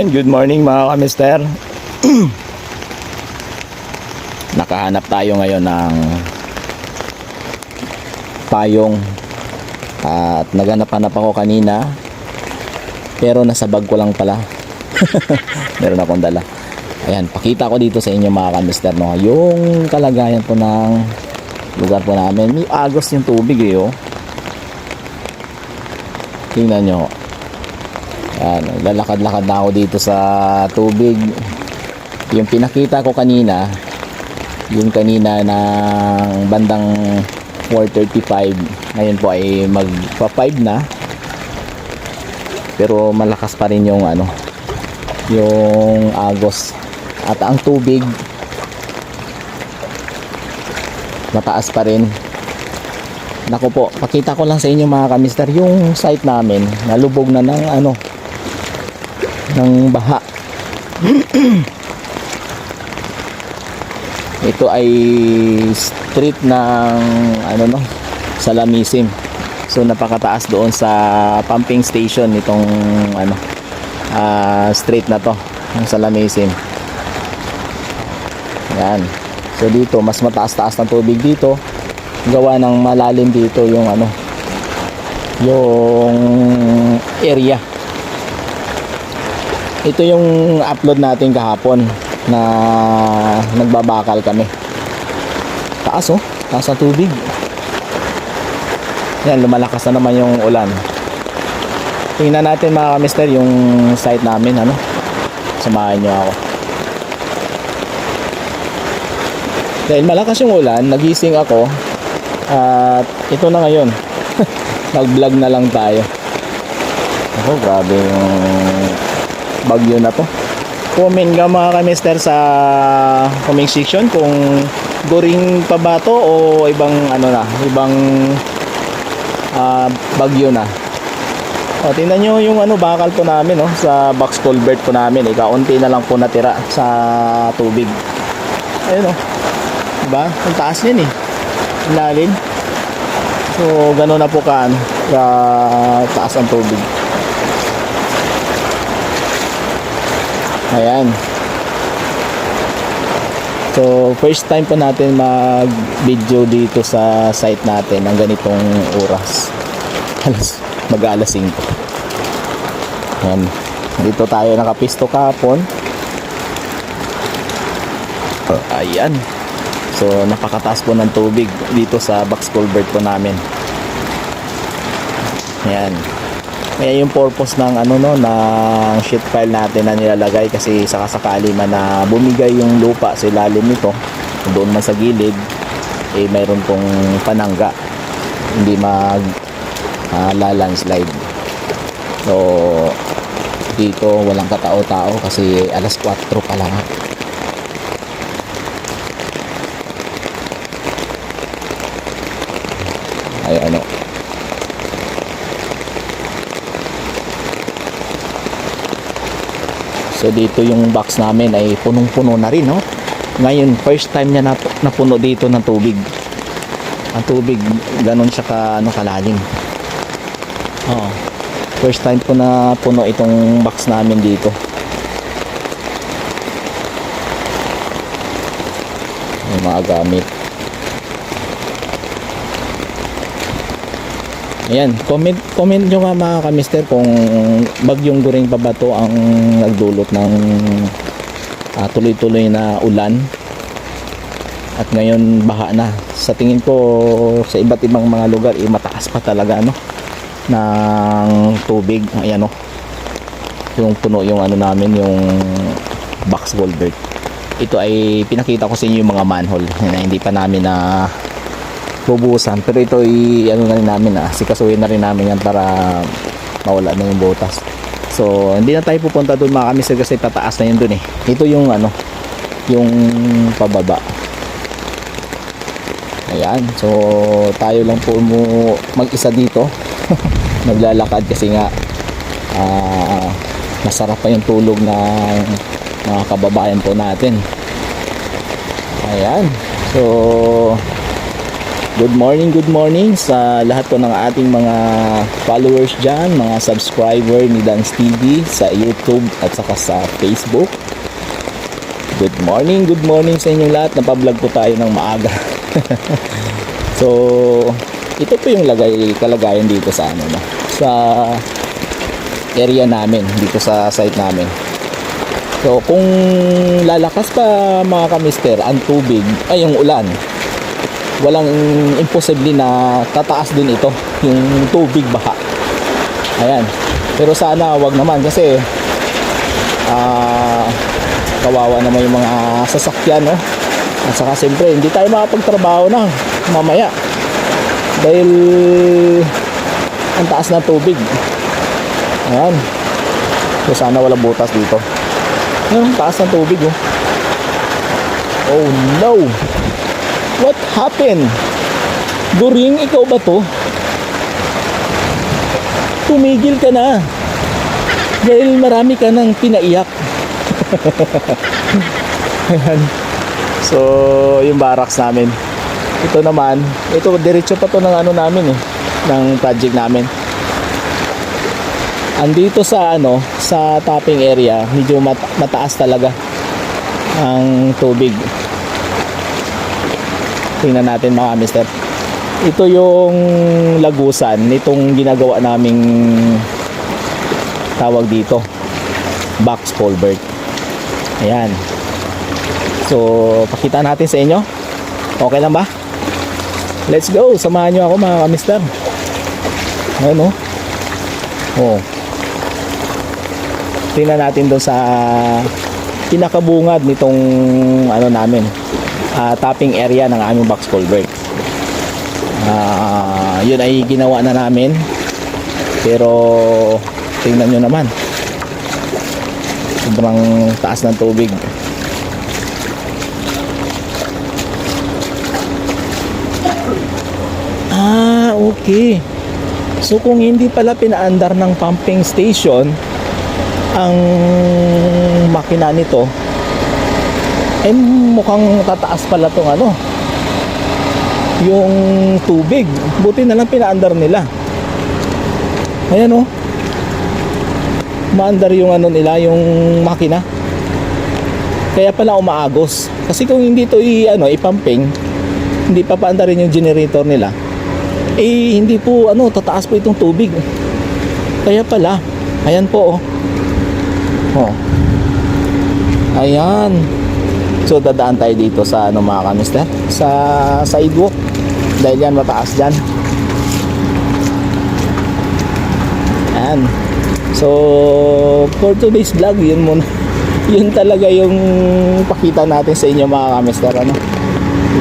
Ayan, good morning mga kamister. Nakahanap tayo ngayon ng payong at naghanap-hanap ako kanina pero nasa bag ko lang pala. Meron akong dala. Ayan, pakita ko dito sa inyo mga kamister no, yung kalagayan po ng lugar po namin. May agos yung tubig eh oh. Tingnan nyo. Ayan, lalakad-lakad na ako dito sa tubig. Yung pinakita ko kanina, yung kanina ng bandang 4.35, ngayon po ay magpa 5 na. Pero malakas pa rin yung ano, yung agos. At ang tubig, mataas pa rin. Nako po, pakita ko lang sa inyo mga kamister yung site namin nalubog na ng ano ng baha. Ito ay street ng ano no, Salamisim. So napakataas doon sa pumping station itong ano ah, street na to, ng Salamisim. Yan. So dito mas mataas-taas ng tubig dito. Gawa ng malalim dito yung ano yung area ito yung upload natin kahapon na nagbabakal kami. Taas oh. Taas ang tubig. Yan lumalakas na naman yung ulan. Tingnan natin mga kamister yung site namin ano? Samahan nyo ako. Dahil malakas yung ulan nagising ako at ito na ngayon. Nag vlog na lang tayo. Ako grabe yung bagyo na to. Comment nga mga kamister sa comment section kung during pa ba to o ibang ano na ibang ah, bagyo na. O tingnan nyo yung ano bakal po namin no, sa box culvert po namin. Eh, kaunti na lang po natira sa tubig. Ayun o diba? Ang taas yan eh. Lalim. So gano'n na po ka ano ka taas ang tubig Ayan. So, first time po natin mag-video dito sa site natin ng ganitong oras. Alas, mag-alas 5. Ayan. Dito tayo nakapisto kahapon. Ayan. So, napakataas po ng tubig dito sa box culvert po namin. Ayan. Kaya yung purpose ng ano no ng sheet pile natin na nilalagay kasi sakasakali man na bumigay yung lupa sa ilalim nito doon man sa gilid eh mayroon pong panangga. Hindi mag uh, landslide so dito walang katao-tao kasi alas 4 pa lang. Ay ano So dito yung box namin ay punong-puno na rin, no? Ngayon, first time niya nap- napuno dito ng tubig. Ang tubig, ganun siya ka, ano, kalalim. Oo. First time ko na puno itong box namin dito. Yung mga gamit. Ayan, comment comment nyo nga mga kamister kung bagyong guring pa ba to ang nagdulot ng ah, tuloy-tuloy na ulan at ngayon baha na. Sa tingin ko sa iba't ibang mga lugar eh, mataas pa talaga no ng tubig. Ayan oh. Yung puno yung ano namin yung box culvert. Ito ay pinakita ko sa inyo yung mga manhole na hindi pa namin na bubusan pero ito ay ano na rin namin ah. Sikasuhin na rin namin yan para mawala na yung butas. So hindi na tayo pupunta doon mga kamisir kasi tataas na yun doon eh. Ito yung ano yung pababa. Ayan. So tayo lang po mo mag-isa dito. Naglalakad kasi nga ah, masarap pa yung tulog ng mga kababayan po natin. Ayan. So Good morning, good morning sa lahat po ng ating mga followers dyan, mga subscriber ni Dance TV sa YouTube at saka sa Facebook. Good morning, good morning sa inyong lahat. Napablog po tayo ng maaga. so, ito po yung lagay, kalagayan dito sa ano na, sa area namin, dito sa site namin. So, kung lalakas pa mga kamister, ang tubig, ay yung ulan, walang imposible na tataas din ito, yung tubig baha. Ayan. Pero sana wag naman kasi ah kawawa naman yung mga sasakyan, no? At saka siyempre, hindi tayo makapagtrabaho na mamaya. Dahil ang taas ng tubig. Ayan. So sana wala butas dito. Ayan, taas ng tubig, oh. Oh no! What happened? During, ikaw ba to? Tumigil ka na. Dahil marami ka nang pinaiyak. Ayan. So, yung barracks namin. Ito naman, ito diretso pa to ng ano namin eh, ng project namin. Andito sa ano, sa topping area, medyo mat- mataas talaga ang tubig. Tingnan natin mga mister. Ito yung lagusan nitong ginagawa naming tawag dito. Box culvert. Ayan. So, pakita natin sa inyo. Okay lang ba? Let's go. Samahan nyo ako mga mister. Ayan oh. Oh. Tingnan natin doon sa pinakabungad nitong ano namin ah, tapping area ng aming box culvert. Ah, yun ay ginawa na namin. Pero tingnan nyo naman. Sobrang taas ng tubig. Ah, okay. So kung hindi pala pinaandar ng pumping station ang makina nito, eh mukhang tataas pala tong ano yung tubig. Buti na lang pinaandar nila. Ayan oh. Maandar yung ano nila yung makina. Kaya pala umaagos. Kasi kung hindi to i ano ipamping hindi pa paandarin yung generator nila eh hindi po ano tataas po itong tubig. Kaya pala ayan po oh. Oh ayan. So dadaan tayo dito sa ano mga kamister? Sa sidewalk. Dahil yan mataas dyan. Ayan. So for today's vlog yun muna. Yun talaga yung pakita natin sa inyo mga kamister ano?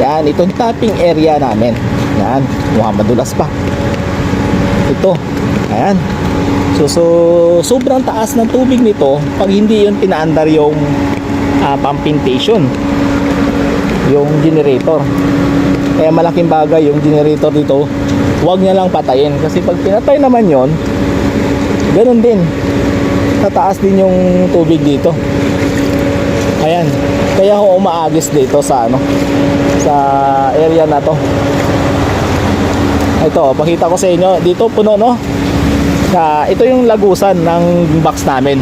Yan itong tapping area namin. Yan mukhang madulas pa. Ito. Ayan. So, so sobrang taas ng tubig nito pag hindi yun pinaandar yung uh, pumping station yung generator. Kaya malaking bagay yung generator dito. Huwag niya lang patayin. Kasi pag pinatay naman yon ganun din. Tataas din yung tubig dito. Ayan. Kaya ako umaagis dito sa ano sa area na to. Ito pakita ko sa inyo. Dito puno no? Sa ito yung lagusan ng box namin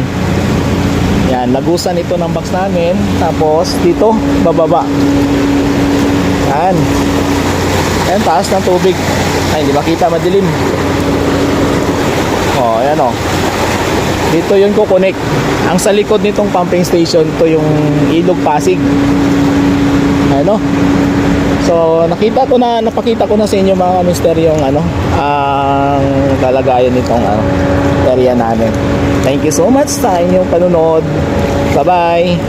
yan, lagusan ito ng box namin. Tapos, dito, bababa. Yan. Yan, taas ng tubig. Ay, hindi makita, madilim. Oh, ayan oh. Dito yung kukunik. Ang sa likod nitong pumping station, ito yung ilog Pasig. Ayan oh. So, nakita ko na, napakita ko na sa inyo mga mister yung ano, ang kalagayan nitong ano, area namin. Thank you so much sa inyong panunod. Bye-bye.